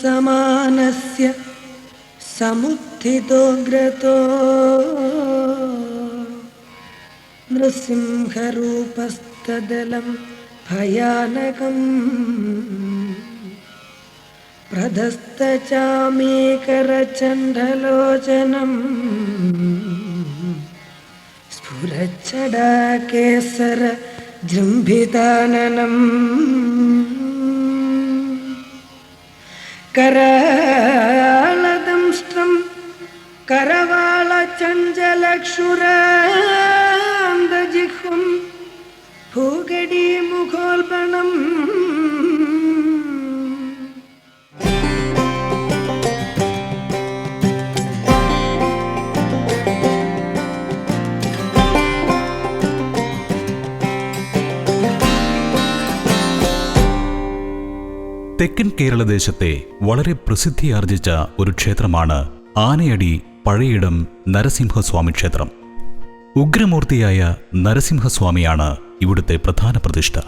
समानस्य समुत्थितोऽग्रतो नृसिंहरूपस्तदलं भयानकम् प्रधस्तचामीकरचण्डलोचनम् स्फुरच्छडाकेसर जृम्भिताननम् करालदंष्ट्रं करवालचञ्चलक्षुरान्दजिह्वं भूगडीमुखोल्बणम् തെക്കൻ കേരളദേശത്തെ വളരെ പ്രസിദ്ധിയാർജിച്ച ഒരു ക്ഷേത്രമാണ് ആനയടി പഴയിടം നരസിംഹസ്വാമി ക്ഷേത്രം. ഉഗ്രമൂർത്തിയായ നരസിംഹസ്വാമിയാണ് ഇവിടുത്തെ പ്രധാന പ്രതിഷ്ഠ.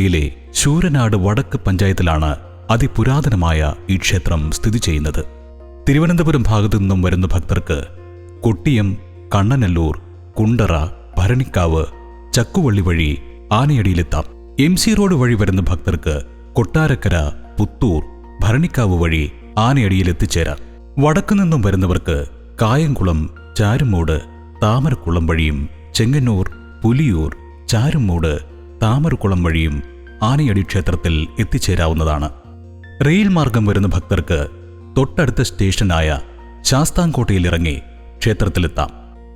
ജില്ലയിലെ ശൂരനാട് വടക്ക് പഞ്ചായത്തിലാണ് അതിപുരാതനമായ ഈ ക്ഷേത്രം സ്ഥിതി ചെയ്യുന്നത്. തിരുവനന്തപുരം ഭാഗത്തു നിന്നും വരുന്ന ഭക്തർക്ക് കൊട്ടിയം കണ്ണനല്ലൂർ കുണ്ടറ ഭരണിക്കാവ് ചക്കുവള്ളി വഴി ആനയടിയിലെത്താം. എം സി റോഡ് വഴി വരുന്ന ഭക്തർക്ക് കൊട്ടാരക്കര പുത്തൂർ ഭരണിക്കാവ് വഴി ആനയടിയിൽ എത്തിച്ചേരാം വടക്കു നിന്നും വരുന്നവർക്ക് കായംകുളം ചാരുമൂട് താമരക്കുളം വഴിയും ചെങ്ങന്നൂർ പുലിയൂർ ചാരുമൂട് താമരക്കുളം വഴിയും ആനയടി ക്ഷേത്രത്തിൽ എത്തിച്ചേരാവുന്നതാണ്. റെയിൽ മാർഗം വരുന്ന ഭക്തർക്ക് തൊട്ടടുത്ത സ്റ്റേഷനായ ശാസ്താംകോട്ടയിൽ ഇറങ്ങി ക്ഷേത്രത്തിലെത്താം.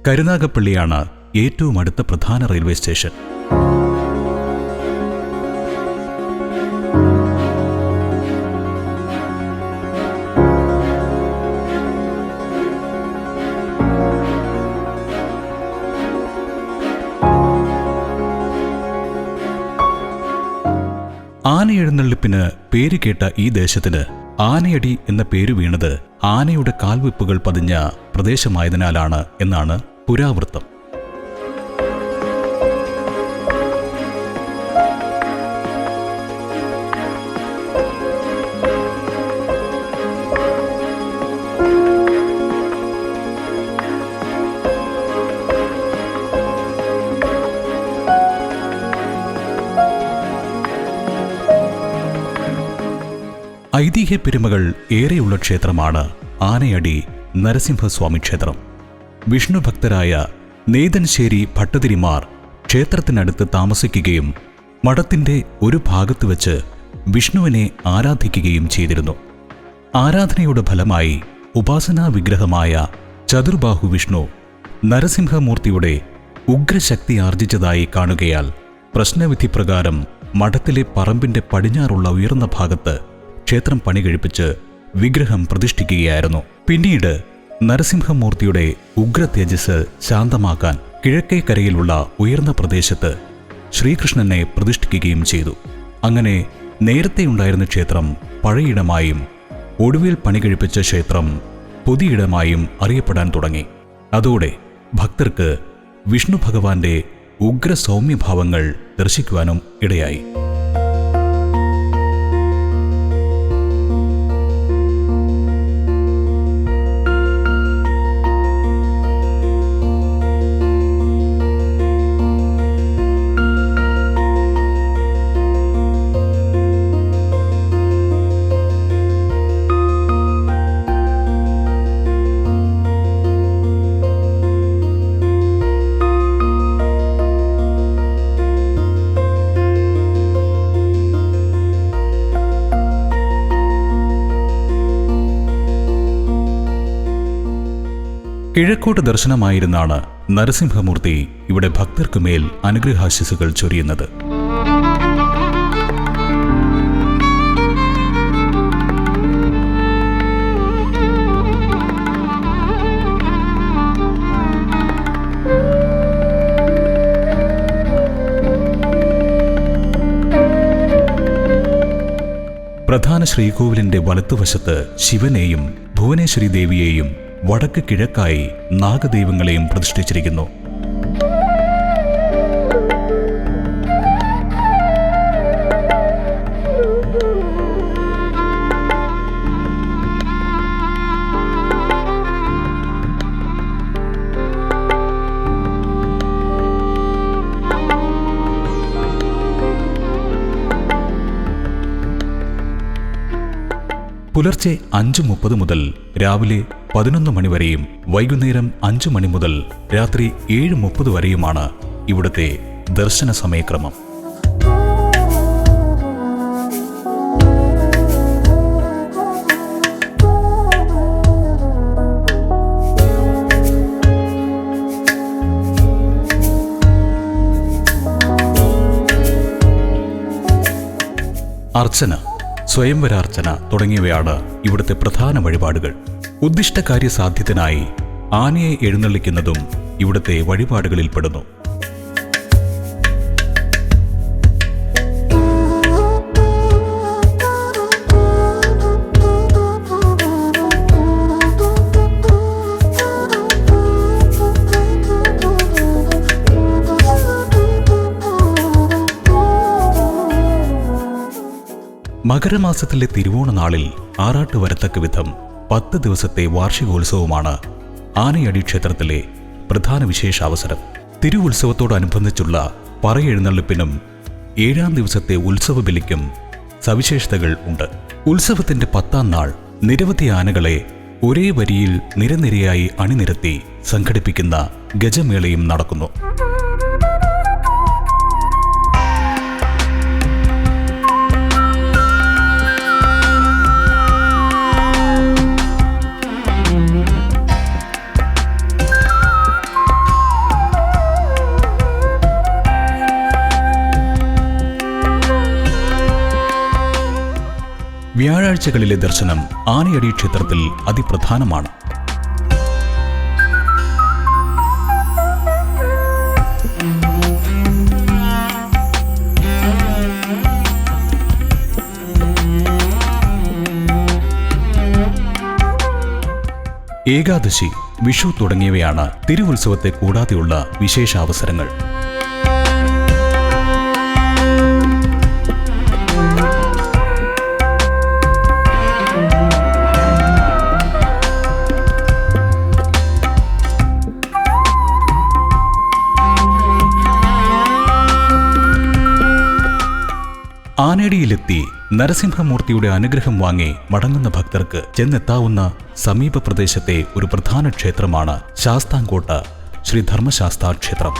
കരുനാഗപ്പള്ളിയാണ് ഏറ്റവും അടുത്ത പ്രധാന റെയിൽവേ സ്റ്റേഷൻ. ആനയെഴുന്നള്ളിപ്പിന് പേര് കേട്ട ഈ ദേശത്തിന് ആനയടി എന്ന പേര് വീണത് ആനയുടെ കാൽവെപ്പുകൾ പതിഞ്ഞ പ്രദേശമായതിനാലാണ് എന്നാണ് പുരാവൃത്തം. ഐതിഹ്യ പെരുമകൾ ഏറെയുള്ള ക്ഷേത്രമാണ് ആനയടി നരസിംഹസ്വാമി ക്ഷേത്രം. വിഷ്ണു ഭക്തരായ നേതൻശ്ശേരി ഭട്ടതിരിമാർ ക്ഷേത്രത്തിനടുത്ത് താമസിക്കുകയും മഠത്തിന്റെ ഒരു ഭാഗത്ത് വച്ച് വിഷ്ണുവിനെ ആരാധിക്കുകയും ചെയ്തിരുന്നു. ആരാധനയുടെ ഫലമായി ഉപാസനാ വിഗ്രഹമായ ചതുർബാഹു വിഷ്ണു നരസിംഹമൂർത്തിയുടെ ഉഗ്രശക്തി ആർജിച്ചതായി കാണുകയാൽ പ്രശ്നവിധി പ്രകാരം മഠത്തിലെ പറമ്പിന്റെ പടിഞ്ഞാറുള്ള ഉയർന്ന ഭാഗത്ത് ക്ഷേത്രം പണി കഴിപ്പിച്ച് വിഗ്രഹം പ്രതിഷ്ഠിക്കുകയായിരുന്നു. പിന്നീട് നരസിംഹമൂർത്തിയുടെ ഉഗ്ര തേജസ് ശാന്തമാക്കാൻ കിഴക്കേക്കരയിലുള്ള ഉയർന്ന പ്രദേശത്ത് ശ്രീകൃഷ്ണനെ പ്രതിഷ്ഠിക്കുകയും ചെയ്തു. അങ്ങനെ നേരത്തെ ഉണ്ടായിരുന്ന ക്ഷേത്രം പഴയിടമായും ഒടുവിൽ പണി കഴിപ്പിച്ച ക്ഷേത്രം പുതിയിടമായും അറിയപ്പെടാൻ തുടങ്ങി. അതോടെ ഭക്തർക്ക് വിഷ്ണു ഭഗവാന്റെ ഉഗ്ര സൗമ്യഭാവങ്ങൾ ദർശിക്കുവാനും ഇടയായി. കിഴക്കോട്ട് ദർശനമായിരുന്നാണ് നരസിംഹമൂർത്തി ഇവിടെ ഭക്തർക്കു മേൽ അനുഗ്രഹാശിസുകൾ ചൊരിയുന്നത്. പ്രധാന ശ്രീകോവിലിന്റെ വലത്തുവശത്ത് ശിവനെയും ഭുവനേശ്വരി ദേവിയെയും വടക്ക് കിഴക്കായി നാഗദൈവങ്ങളെയും പ്രതിഷ്ഠിച്ചിരിക്കുന്നു. പുലർച്ചെ അഞ്ചു മുപ്പത് മുതൽ രാവിലെ പതിനൊന്ന് മണി വരെയും വൈകുന്നേരം അഞ്ചു മണി മുതൽ രാത്രി ഏഴ് മുപ്പത് വരെയുമാണ് ഇവിടുത്തെ ദർശന സമയക്രമം. അർച്ചന സ്വയംവരാർച്ചന തുടങ്ങിയവയാണ് ഇവിടുത്തെ പ്രധാന വഴിപാടുകൾ. ഉദ്ദിഷ്ടകാര്യ സാധ്യത്തിനായി ആനയെ എഴുന്നള്ളിക്കുന്നതും ഇവിടുത്തെ വഴിപാടുകളിൽപ്പെടുന്നു. മകരമാസത്തിലെ തിരുവോണ നാളിൽ ആറാട്ട് വരത്തക്ക വിധം പത്ത് ദിവസത്തെ വാർഷികോത്സവമാണ് ആനയടി ക്ഷേത്രത്തിലെ പ്രധാന വിശേഷാവസരം തിരുവുത്സവത്തോടനുബന്ധിച്ചുള്ള പറയെഴുന്നള്ളിപ്പിനും ഏഴാം ദിവസത്തെ ഉത്സവ ബലിക്കും സവിശേഷതകൾ ഉണ്ട്. ഉത്സവത്തിന്റെ പത്താം നാൾ നിരവധി ആനകളെ ഒരേ വരിയിൽ നിരനിരയായി അണിനിരത്തി സംഘടിപ്പിക്കുന്ന ഗജമേളയും നടക്കുന്നു. വ്യാഴാഴ്ചകളിലെ ദർശനം ആനയടി ക്ഷേത്രത്തിൽ അതിപ്രധാനമാണ്. ഏകാദശി വിഷു തുടങ്ങിയവയാണ് തിരുവുത്സവത്തെ കൂടാതെയുള്ള വിശേഷാവസരങ്ങൾ. ആനേടിയിലെത്തി നരസിംഹമൂർത്തിയുടെ അനുഗ്രഹം വാങ്ങി മടങ്ങുന്ന ഭക്തർക്ക് ചെന്നെത്താവുന്ന സമീപ പ്രദേശത്തെ ഒരു പ്രധാന ക്ഷേത്രമാണ് ശാസ്താംകോട്ട ശ്രീ ധർമ്മശാസ്താ ക്ഷേത്രം